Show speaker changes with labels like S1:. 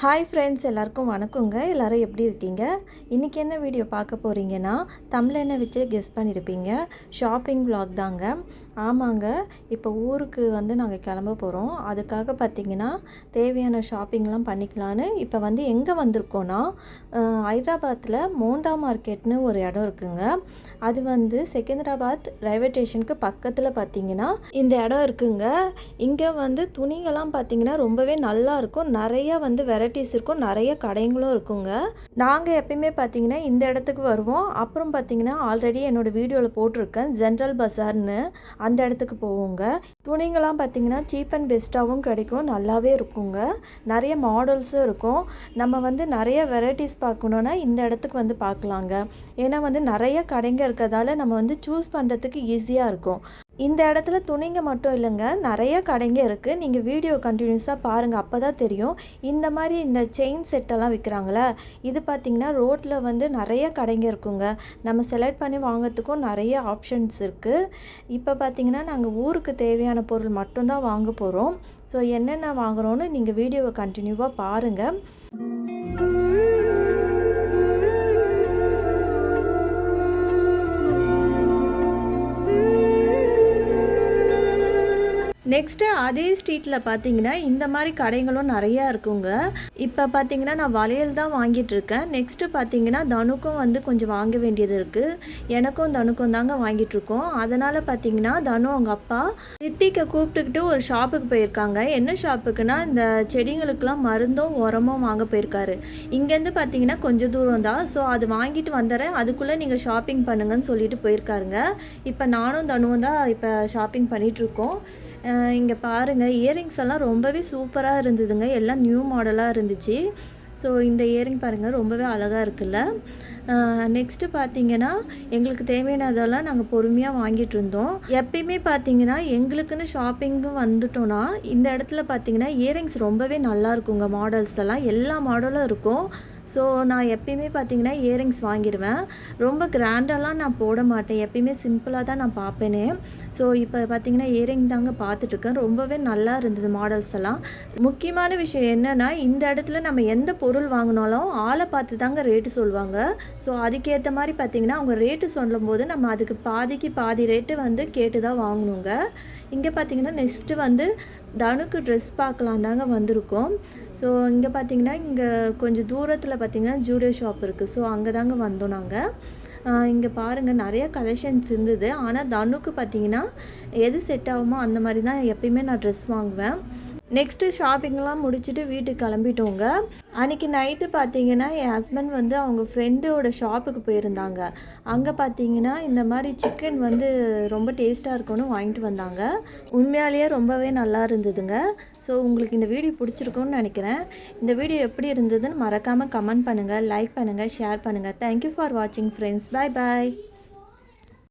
S1: Hi friends எல்லாருக்கும் வணக்கங்க. எல்லோரும் எப்படி இருக்கீங்க? இன்றைக்கி என்ன வீடியோ பார்க்க போகிறீங்கன்னா தமிழனை வச்சு கெஸ் பண்ணியிருப்பீங்க ஷாப்பிங் vlog தாங்க. ஆமாங்க. இப்போ ஊருக்கு வந்து நாங்கள் கிளம்ப போகிறோம் அதுக்காக பார்த்தீங்கன்னா தேவையான ஷாப்பிங்லாம் பண்ணிக்கலான்னு இப்போ வந்து எங்கே வந்திருக்கோன்னா ஹைதராபாத்தில் மோண்டா மார்க்கெட்னு ஒரு இடம் இருக்குங்க. அது வந்து செகந்திராபாத் ரயில்வே ஸ்டேஷனுக்கு பக்கத்தில் பார்த்திங்கன்னா இந்த இடம் இருக்குங்க. இங்கே வந்து துணிகள்லாம் பார்த்திங்கன்னா ரொம்பவே நல்லா இருக்கும். நிறைய வந்து வெரைட்டிஸ் இருக்கும். நிறைய கடைங்களும் இருக்குங்க. நாங்கள் எப்பயுமே பார்த்தீங்கன்னா இந்த இடத்துக்கு வருவோம். அப்புறம் பார்த்திங்கன்னா ஆல்ரெடி என்னோட வீடியோவில் போட்டிருக்கேன். ஜென்ரல் பஸார்னு. அந்த இடத்துக்கு போவோங்க. துணிங்கள்லாம் பார்த்திங்கன்னா சீப் அண்ட் பெஸ்ட்டாகவும் கிடைக்கும். நல்லாவே இருக்குங்க. நிறைய மாடல்ஸும் இருக்கும். நம்ம வந்து நிறைய வெரைட்டிஸ் பார்க்கணுன்னா இந்த இடத்துக்கு வந்து பார்க்கலாங்க. ஏன்னா வந்து நிறைய கடைங்க இருக்கிறதால நம்ம வந்து சூஸ் பண்ணுறதுக்கு ஈஸியாக இருக்கும். இந்த இடத்துல துணிங்க மட்டும் இல்லைங்க. நிறைய கடைங்க இருக்குது நீங்கள் வீடியோ கண்டினியூஸாக பாருங்கள் அப்போ தான் தெரியும். இந்த மாதிரி இந்த செயின் செட்டெல்லாம் விற்கிறாங்களே இது பார்த்திங்கன்னா ரோட்டில் வந்து நிறைய கடைங்க இருக்குங்க. நம்ம செலக்ட் பண்ணி வாங்குறதுக்கும் நிறைய ஆப்ஷன்ஸ் இருக்குது இப்போ பார்த்திங்கன்னா நாங்கள் ஊருக்கு தேவையான பொருள் மட்டும்தான் வாங்க போகிறோம் ஸோ என்னென்ன வாங்குறோன்னு நீங்கள் வீடியோவை கண்டினியூவாக பாருங்கள் நெக்ஸ்ட்டு அதே ஸ்ட்ரீட்டில் பார்த்தீங்கன்னா இந்த மாதிரி கடைகளும் நிறையா இருக்குங்க. இப்போ பார்த்தீங்கன்னா நான் வளையல் தான் வாங்கிட்டுருக்கேன் நெக்ஸ்ட்டு பார்த்தீங்கன்னா தனுக்கும் வந்து கொஞ்சம் வாங்க வேண்டியது இருக்குது எனக்கும் தனுக்கும் தாங்க வாங்கிட்டுருக்கோம் அதனால் பார்த்தீங்கன்னா தனு அவங்க அப்பா ரித்திக்கை கூப்பிட்டுக்கிட்டு ஒரு ஷாப்புக்கு போயிருக்காங்க. என்ன ஷாப்புக்குன்னா இந்த செடிங்களுக்கெல்லாம் மருந்தும் உரமும் வாங்க போயிருக்காரு. இங்கேருந்து பார்த்தீங்கன்னா கொஞ்சம் தூரம் தான். ஸோ அது வாங்கிட்டு வந்துடுறேன். அதுக்குள்ளே நீங்கள் ஷாப்பிங் பண்ணுங்கன்னு சொல்லிட்டு போயிருக்காருங்க. இப்போ நானும் தனுவும் தான் இப்போ ஷாப்பிங் பண்ணிகிட்ருக்கோம் இங்கே பாருங்கள் இயரிங்ஸ் எல்லாம் ரொம்பவே சூப்பராக இருந்ததுங்க. எல்லாம் நியூ மாடலாக இருந்துச்சு. ஸோ இந்த இயரிங் பாருங்கள் ரொம்பவே அழகாக இருக்குல்ல. நெக்ஸ்ட்டு பார்த்தீங்கன்னா எங்களுக்கு தேவையானதெல்லாம் நாங்கள் பொறுமையாக வாங்கிட்டு இருந்தோம். எப்பயுமே பார்த்தீங்கன்னா எங்களுக்குன்னு ஷாப்பிங்கும் வந்துட்டோன்னா இந்த இடத்துல பார்த்தீங்கன்னா இயரிங்ஸ் ரொம்பவே நல்லா இருக்குங்க மாடல்ஸ் எல்லாம். எல்லா மாடலும் இருக்கும். ஸோ நான் எப்பயுமே பார்த்தீங்கன்னா இயரிங்ஸ் வாங்கிடுவேன் ரொம்ப கிராண்டெல்லாம் நான் போட மாட்டேன். எப்பயுமே சிம்பிளாக தான் நான் பார்ப்பேனே ஸோ இப்போ பார்த்தீங்கன்னா இயரிங் தாங்க பார்த்துட்ருக்கேன் ரொம்பவே நல்லா இருந்தது மாடல்ஸ் எல்லாம். முக்கியமான விஷயம் என்னென்னா இந்த இடத்துல நம்ம எந்த பொருள் வாங்கினாலும் ஆளை பார்த்து தாங்க ரேட்டு சொல்லுவாங்க. ஸோ அதுக்கேற்ற மாதிரி பார்த்தீங்கன்னா அவங்க ரேட்டு சொல்லும்போது நம்ம அதுக்கு பாதிக்கு பாதி ரேட்டு வந்து கேட்டு தான் வாங்கணுங்க. இங்கே பார்த்தீங்கன்னா நெக்ஸ்ட்டு வந்து தனுக்கு ட்ரெஸ் பார்க்கலாம் தாங்க வந்திருக்கோம். ஸோ இங்கே பார்த்தீங்கன்னா இங்கே கொஞ்சம் தூரத்தில் பார்த்தீங்கன்னா ஜூடியோ ஷாப் இருக்குது ஸோ அங்கே தாங்க வந்தோம் நாங்கள் இங்கே பாருங்கள் நிறைய கலெக்ஷன்ஸ் இருந்தது. ஆனால் தனுக்கு பார்த்தீங்கன்னா எது செட் ஆகுமோ அந்த மாதிரி தான் எப்பயுமே நான் ட்ரெஸ் வாங்குவேன். நெக்ஸ்ட்டு ஷாப்பிங்லாம் முடிச்சுட்டு வீட்டுக்கு கிளம்பிட்டோங்க. அன்றைக்கி நைட்டு பார்த்தீங்கன்னா என் ஹஸ்பண்ட் வந்து அவங்க ஃப்ரெண்டோட ஷாப்புக்கு போயிருந்தாங்க. அங்கே பார்த்தீங்கன்னா இந்த மாதிரி சிக்கன் வந்து ரொம்ப டேஸ்ட்டாக இருக்கும்னு வாங்கிட்டு வந்தாங்க. உண்மையாலேயே ரொம்பவே நல்லா இருந்ததுங்க. ஸோ உங்களுக்கு இந்த வீடியோ பிடிச்சிருக்கும்னு நினைக்கிறேன். இந்த வீடியோ எப்படி இருந்ததுன்னு மறக்காமல் கமெண்ட் பண்ணுங்கள் லைக் பண்ணுங்கள் ஷேர் பண்ணுங்கள் தேங்க்யூ ஃபார் வாட்சிங் ஃப்ரெண்ட்ஸ் பாய் பாய்